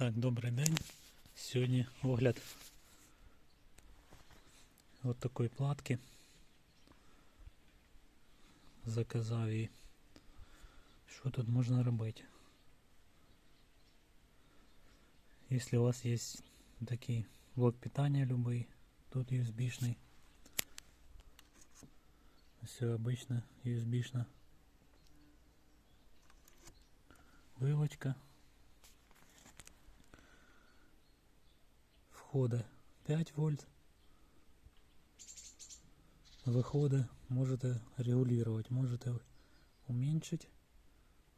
Так, добрий день. Сьогодні огляд от такої платки. Заказав її. Що тут можна робити? Если у вас есть такий блок питания любой, тут USB-шный. Все обычно USB-шно. Вилочка. Входа 5 вольт. Виходи можете регулировать, можете уменьшить.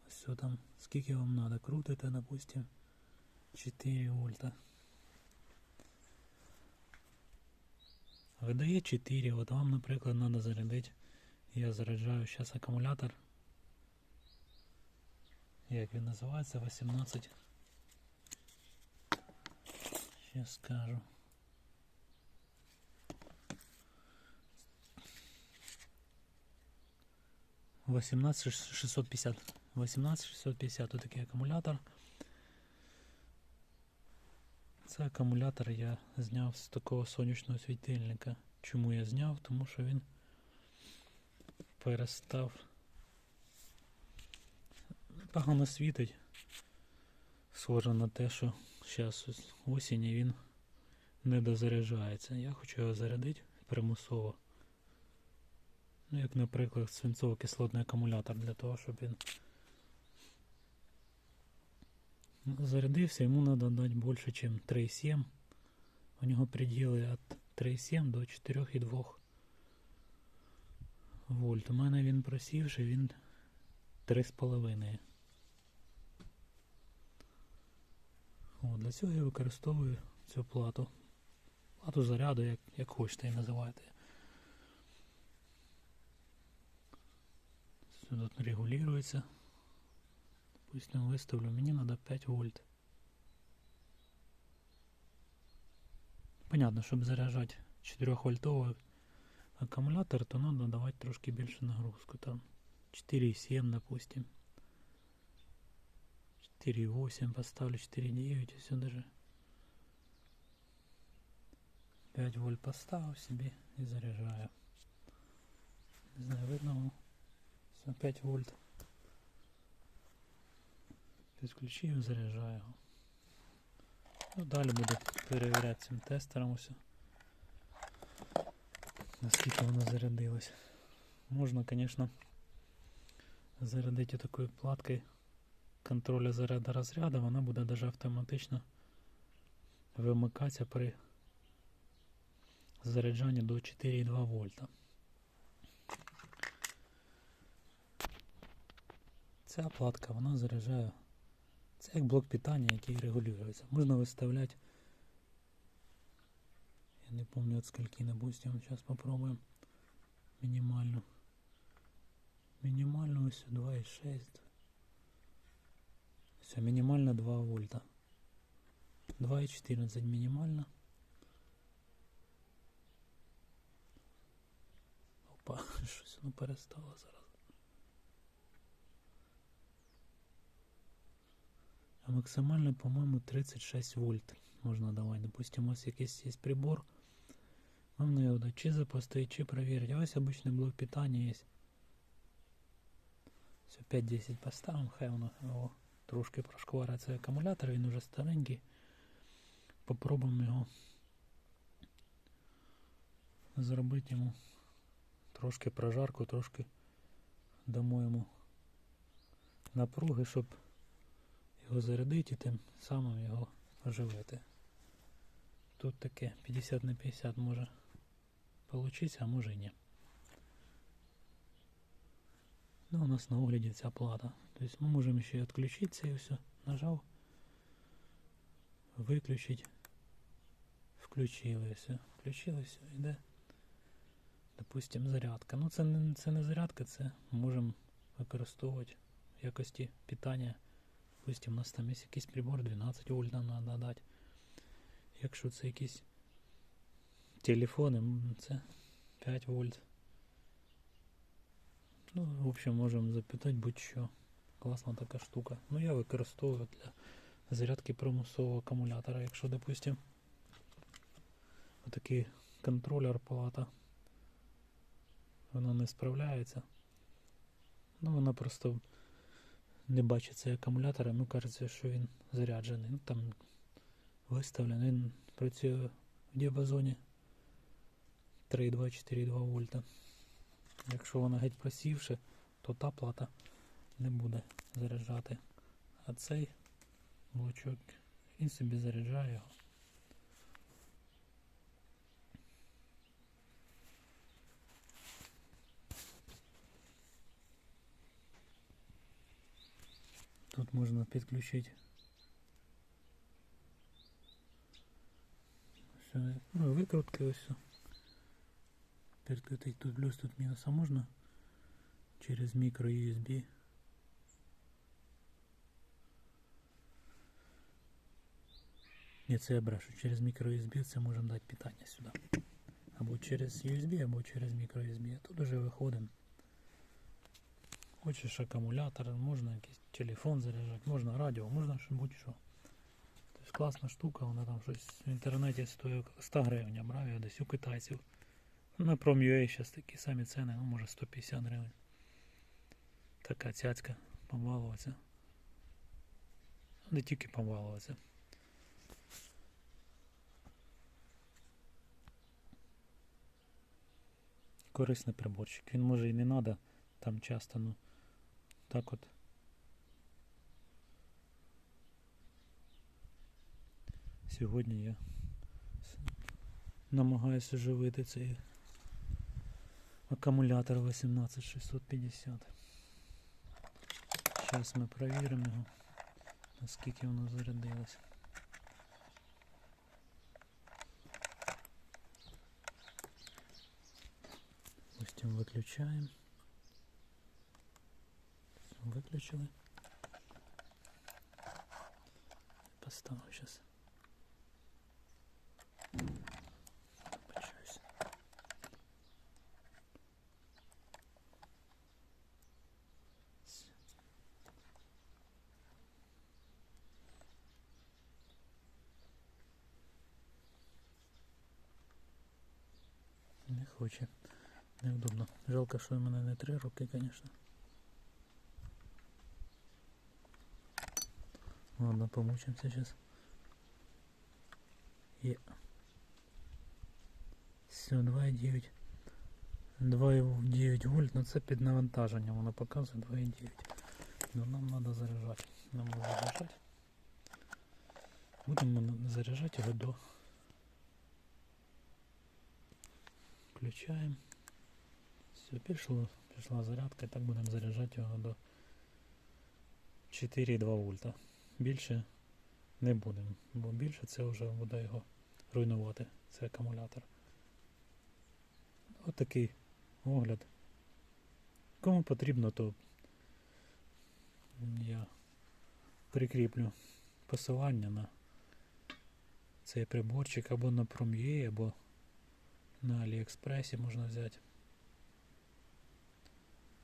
Все там, скільки вам надо. Крутите, допустим, 4 вольта. Видає 4, от вам, наприклад, треба зарядити. Я заряджаю зараз акумулятор. Як він називається? 18. Сейчас скажу. Восемнадцать шестьсот пятьдесят. Восемнадцать шестьсот пятьдесят. Тут такий акумулятор. Це акумулятор я зняв з такого сонячного світильника. Чому я зняв? Тому що він перестав погано світить. Схоже на те, що зараз осінь і він не дозаряджається. Я хочу його зарядити примусово. Ну, як, наприклад, свинцово-кислотний акумулятор для того, щоб він зарядився, йому треба дати більше, ніж 3,7. У нього приділи від 3,7 до 4,2 вольт. У мене він просівший, він 3,5. О, для цього я використовую цю плату. Плату заряду, як, як хочете її називайте. Сюди регулюється. Допустим, виставлю, мені треба 5 вольт. Понятно, щоб заряджати 4 вольтовий акумулятор, то треба давати трошки більше нагрузку. Там 4,7, допустим. 4,8 поставлю, 4,9 и все даже. 5 вольт поставил себе и заряжаю. Не знаю, видно. Все, 5 вольт. Підключив, заряджаю. його. Ну, далі буду перевіряти цим тестером усе. Наскільки воно зарядилось. Можна, звісно, зарядити такою платкою контроля заряду розряду, вона буде даже автоматично вимикатися при заряджанні до 4,2 вольта. Ця платка вона заряджає. Це як блок питання, який регулюється. Можна виставляти. Я не пам'ятаю от скольки, допустим, зараз попробуємо мінімальну. Мінімальну ось 2,6. Все, мінімально 2 вольта. 2,14 мінімально. Опа, щось воно перестало зараз. А максимально, по-моєму, 36 вольт можна давати. Допустим, ось якийсь є прибор. Вам на його чи запустити, чи перевірити. Ось обичний блок питання є. Все, 5-10 поставимо, хай воно його Трошки прошкварить цей акумулятор, він уже старенький. Попробуємо його зробити йому трошки прожарку, трошки дамо йому напруги, щоб його зарядити і тим самим його оживити. Тут таке 50 на 50 може получиться, а може і ні. Ну, у нас на огляді ця плата. Тобто ми можемо ще відключити це і все. Нажав, виключити, включили все. Включили все, йде. Допустим, зарядка. Ну це не, це не зарядка, це можемо використовувати в якості питання. Допустим, у нас там є якийсь прибор 12 вольт нам треба дати. Якщо це якісь телефони, м, це 5 вольт. Ну, в общем, можемо запитати будь-що. Класна така штука. Ну, я використовую для зарядки примусового акумулятора. Якщо, допустим, отакий контролер палата, вона не справляється. Ну, вона просто не бачить цей акумулятор, йому кажеться, що він заряджений. Ну, там виставлений, він працює в діапазоні 3,2-4,2 вольта. Якщо вона геть просівши, то та плата не буде заряджати. А цей блочок, він собі заряджає його. Тут можна підключити. Все, ну, викрутки ось. все. Підкрутити тут плюс, тут мінус, а можна через мікро USB. Ні, це я брешу. Через мікро USB це можемо дати питання сюди. Або через USB, або через мікро USB. А Тут уже виходимо. Хочеш акумулятор, можна якийсь телефон заряджати, можна радіо, можна що будь-що. Тобто класна штука, вона там щось в інтернеті стоїть 100 гривень, я брав його десь у китайців. На Prom.ua зараз такі самі ціни, ну може 150 гривень. Така цяцька, побалуватися. Не тільки побалуватися. Корисний приборчик. Він може і не треба там часто, ну так от. Сьогодні я намагаюся оживити цей акумулятор 18650. Зараз ми перевіримо його, наскільки воно зарядилось. Допустим, виключаємо. Виключили. Поставлю сейчас. хоче. Неудобно. Жалко, що в мене не три роки, звісно. Ладно, помучимся сейчас. Є. Все, 2,9. 2,9 вольт, ну це під навантаженням, воно показує 2,9. Ну нам треба заряджати. Нам треба заряджати. Будемо на- заряджати його до. Включаємо. Все, пішло, пішла зарядка, так будемо заряджати його до 4,2 вольта. Більше не будемо, бо більше це вже буде його руйнувати, цей акумулятор. От такий огляд. Кому потрібно, то я прикріплю посилання на цей приборчик або на Prom.ua, або на Аліекспресі можна взяти.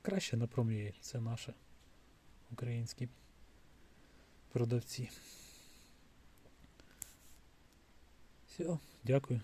Краще на промлі, це наші українські продавці. Все, дякую.